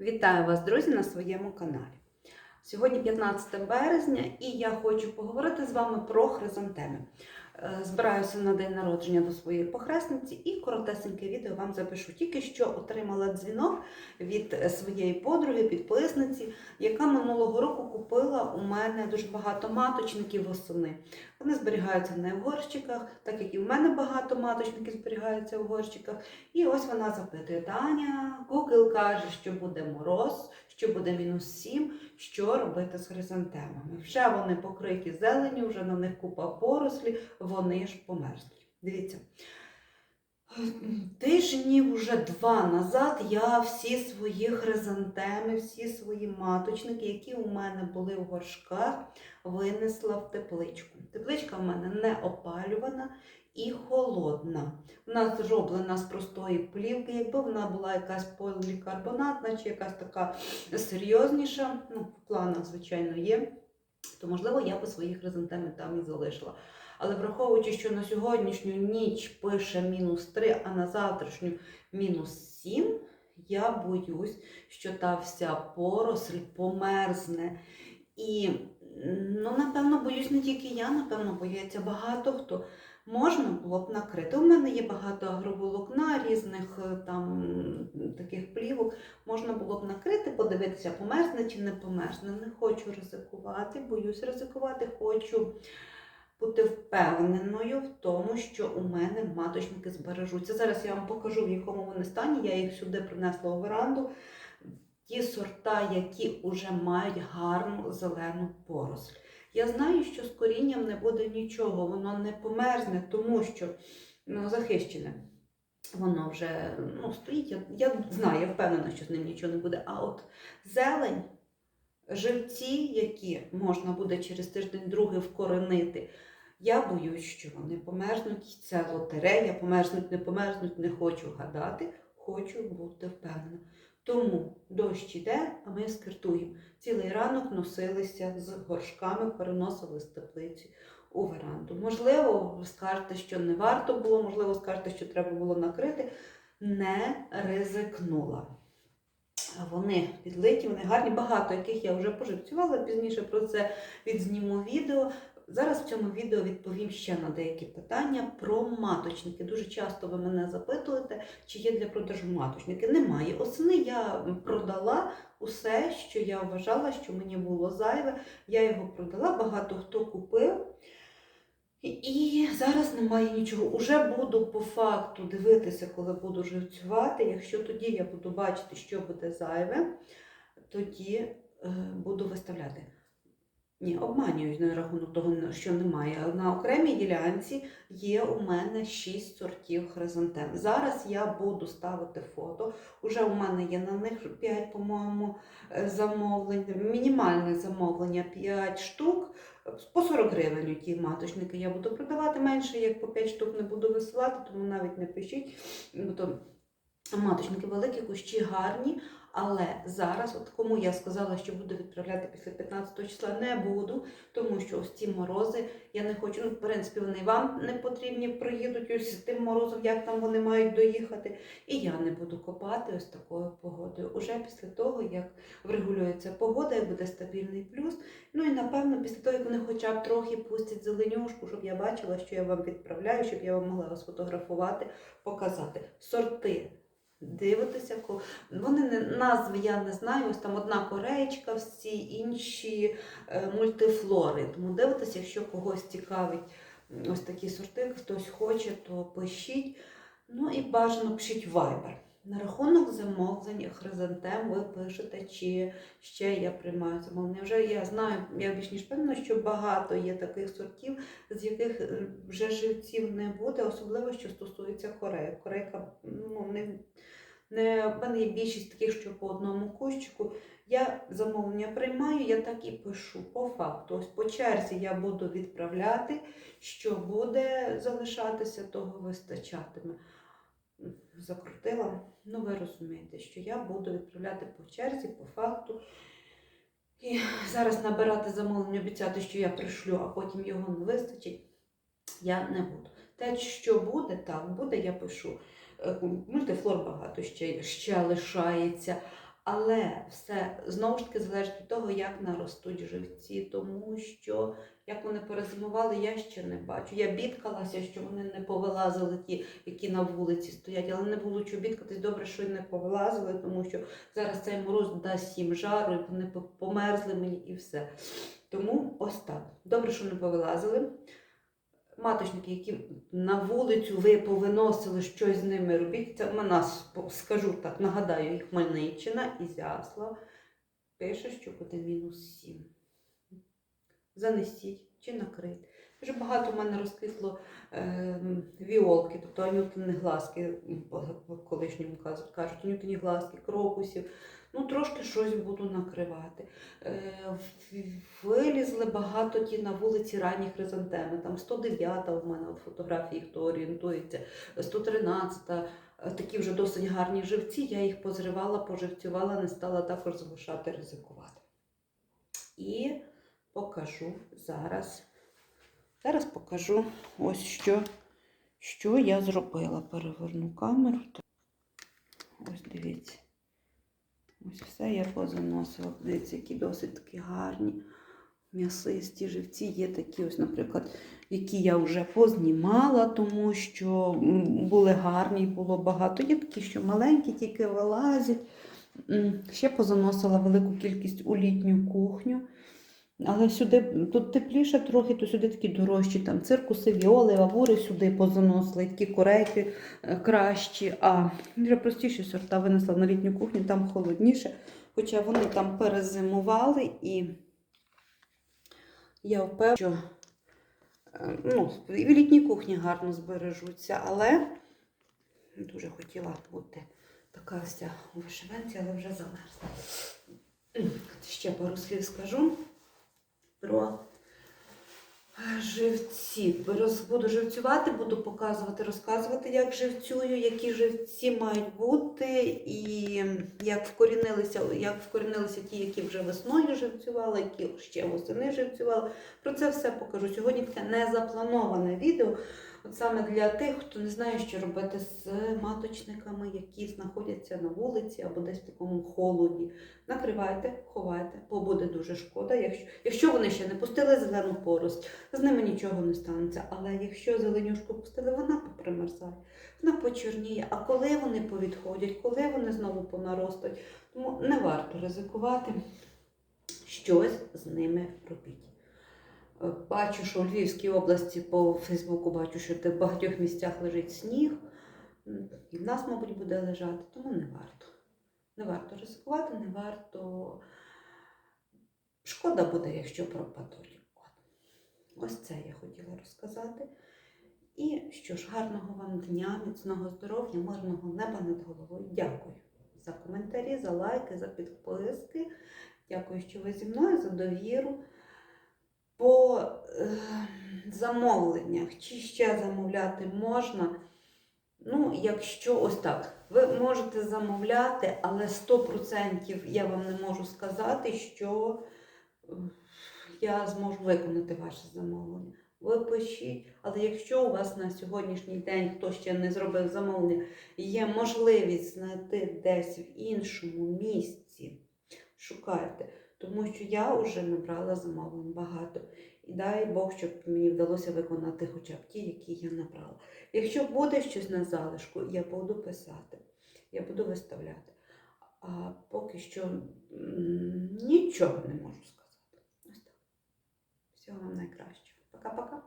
Вітаю вас, друзі, на своєму каналі. Сьогодні 15 березня, і я хочу поговорити з вами про хризантеми. Е, Збираюся на день народження до своєї похресниці і коротесеньке відео вам запишу. Тільки що отримала дзвінок від е, своєї подруги, підписниці, яка минулого року купила у мене дуже багато маточників восени. Вони зберігаються не в горщиках, так як і в мене багато маточників зберігаються в горщиках. І ось вона запитує: Таня, Google каже, що буде мороз, що буде мінус 7, що робити з хризантемами. Вже вони покриті зеленю, вже на них купа порослі, вони ж померзлі. Дивіться. Тижнів вже два назад я всі свої хризантеми, всі свої маточники, які у мене були в горшках, винесла в тепличку. Тепличка в мене не опалювана і холодна. Вона зроблена з простої плівки. Якби вона була якась полікарбонатна чи якась така серйозніша, ну, в планах, звичайно, є, то можливо я би свої хризантеми там і залишила. Але враховуючи, що на сьогоднішню ніч пише мінус 3, а на завтрашню мінус 7, я боюсь, що та вся поросль померзне. І, ну, напевно, боюсь не тільки я, напевно, боїться багато хто. Можна було б накрити. У мене є багато агроволокна, різних е, там таких плівок. Можна було б накрити, подивитися, померзне чи не померзне. Не хочу ризикувати, боюсь ризикувати, хочу бути впевненою в тому, що у мене маточники збережуться. Зараз я вам покажу, в якому вони стані. Я їх сюди принесла у веранду. Ті сорта, які вже мають гарну зелену поросль. Я знаю, що з корінням не буде нічого, воно не померзне, тому що ну, захищене. Воно вже ну, стоїть. Я, я знаю, я впевнена, що з ним нічого не буде. А от зелень, живці, які можна буде через тиждень-другий вкоренити, я боюсь, що вони померзнуть. Це лотерея, померзнуть, не померзнуть, не хочу гадати, хочу бути впевнена. Тому дощ іде, а ми скиртуємо. Цілий ранок носилися з горшками, переносили з теплиці у веранду. Можливо, скажете, що не варто було, можливо, скажете, що треба було накрити. Не ризикнула. Вони підлиті, вони гарні, багато яких я вже поживцювала, пізніше про це відзніму відео. Зараз в цьому відео відповім ще на деякі питання про маточники. Дуже часто ви мене запитуєте, чи є для продажу маточники. Немає. Осени я продала усе, що я вважала, що мені було зайве. Я його продала, багато хто купив. І зараз немає нічого. Уже буду по факту дивитися, коли буду живцювати. Якщо тоді я буду бачити, що буде зайве, тоді е, буду виставляти. Ні, обманюють на рахунок того, що немає. На окремій ділянці є у мене 6 сортів хризантем. Зараз я буду ставити фото. Уже у мене є на них 5, по-моєму, е, замовлень. Мінімальне замовлення 5 штук. По 40 гривень ті маточники я буду продавати менше, як по 5 штук не буду висилати, тому навіть не пишіть. Бо то маточники великі, кущі гарні. Але зараз, от кому я сказала, що буду відправляти після 15 числа, не буду, тому що ось ці морози я не хочу. Ну, в принципі, вони вам не потрібні, приїдуть ось з тим морозом, як там вони мають доїхати. І я не буду копати ось такою погодою. Уже після того, як врегулюється погода і буде стабільний плюс. Ну і напевно, після того, як вони хоча б трохи пустять зеленюшку, щоб я бачила, що я вам відправляю, щоб я вам могла сфотографувати, показати сорти. Дивитися, вони не назви я не знаю. Ось там одна кореєчка, всі інші е, мультифлори. Тому дивитися, якщо когось цікавить ось такі сорти, хтось хоче, то пишіть. Ну і бажано пишіть Viber. На рахунок замовлень хризантем ви пишете, чи ще я приймаю замовлення. Вже я знаю, я більш ніж певна, що багато є таких сортів, з яких е, вже живців не буде, особливо що стосується Кореї. Корейка ну, не, не в мене більшість таких, що по одному кущику. Я замовлення приймаю, я так і пишу по факту. Ось по черзі я буду відправляти, що буде залишатися, того вистачатиме. Закрутила. Ну, ви розумієте, що я буду відправляти по черзі, по факту. І зараз набирати замовлення, обіцяти, що я пришлю, а потім його не вистачить, я не буду. Те, що буде, так буде, я пишу. Е, Мультифлор багато ще, ще лишається. Але все знову ж таки залежить від того, як наростуть живці, тому що як вони перезимували, я ще не бачу. Я бідкалася, що вони не повилазили ті, які на вулиці стоять, але не було чого бідкатись. Добре, що й не повилазили, тому що зараз цей мороз дасть їм жару, і вони померзли мені і все. Тому ось так. Добре, що не повилазили. Маточники, які на вулицю ви повиносили щось з ними робіть. Це у нас, скажу так, нагадаю, і Хмельниччина, і Зяслав. Пише, що буде мінус 7. Занесіть чи накрити. Дуже багато в мене розквітло е, віолки, тобто анютини глазки, колишньому кажуть, анютині глазки, крокусів. Ну, трошки щось буду накривати. Е, вилізли багато ті на вулиці ранні хризантеми. Там 109 у мене от фотографії, хто орієнтується, 113 е, такі вже досить гарні живці. Я їх позривала, поживцювала, не стала також залишати ризикувати. І покажу зараз. Зараз покажу ось що, що я зробила. Переверну камеру. Ось дивіться. Ось все я позаносила. Дивіться, які досить такі гарні. М'ясисті живці є такі, ось, наприклад, які я вже познімала, тому що були гарні, було багато. Є такі, що маленькі, тільки вилазять. Ще позаносила велику кількість у літню кухню. Але сюди тут тепліше трохи, то сюди такі дорожчі, там циркуси, віоли, авури сюди позаносили, такі корейки е, кращі, а вже простіші сорта винесла на літню кухню, там холодніше. Хоча вони там перезимували і я впевнена, що е, ну, і в літній кухні гарно збережуться, але дуже хотіла бути така у вишиванці, але вже замерзла. Ще пару слів скажу про живці. Буду живцювати, буду показувати, розказувати, як живцюю, які живці мають бути, і як вкорінилися, як вкорінилися ті, які вже весною живцювали, які ще восени живцювала. Про це все покажу. Сьогодні таке незаплановане відео. От саме для тих, хто не знає, що робити з маточниками, які знаходяться на вулиці або десь в такому холоді. Накривайте, ховайте, бо буде дуже шкода. Якщо, якщо вони ще не пустили зелену порость, з ними нічого не станеться. Але якщо зеленюшку пустили, вона попримерзає, вона почорніє. А коли вони повідходять, коли вони знову понаростуть, тому не варто ризикувати, щось з ними робіть. Е, Бачу, що у Львівській області по Фейсбуку бачу, що в багатьох місцях лежить сніг. І в нас, мабуть, буде лежати, тому не варто. Не варто ризикувати, не варто. Шкода буде, якщо пропадуть. Ось це я хотіла розказати. І що ж, гарного вам дня, міцного здоров'я, мирного неба над головою. Дякую за коментарі, за лайки, за підписки. Дякую, що ви зі мною, за довіру. По е, замовленнях, чи ще замовляти можна. Ну, якщо ось так, ви можете замовляти, але 100% я вам не можу сказати, що е, я зможу виконати ваше замовлення. Ви пишіть, але якщо у вас на сьогоднішній день, хто ще не зробив замовлення, є можливість знайти десь в іншому місці, шукайте. Тому що я вже набрала замовлень багато. І дай Бог, щоб мені вдалося виконати хоча б ті, які я набрала. Якщо буде щось на залишку, я буду писати, я буду виставляти. А поки що нічого не можу сказати. Ось так. Всього вам найкращого. Пока-пока.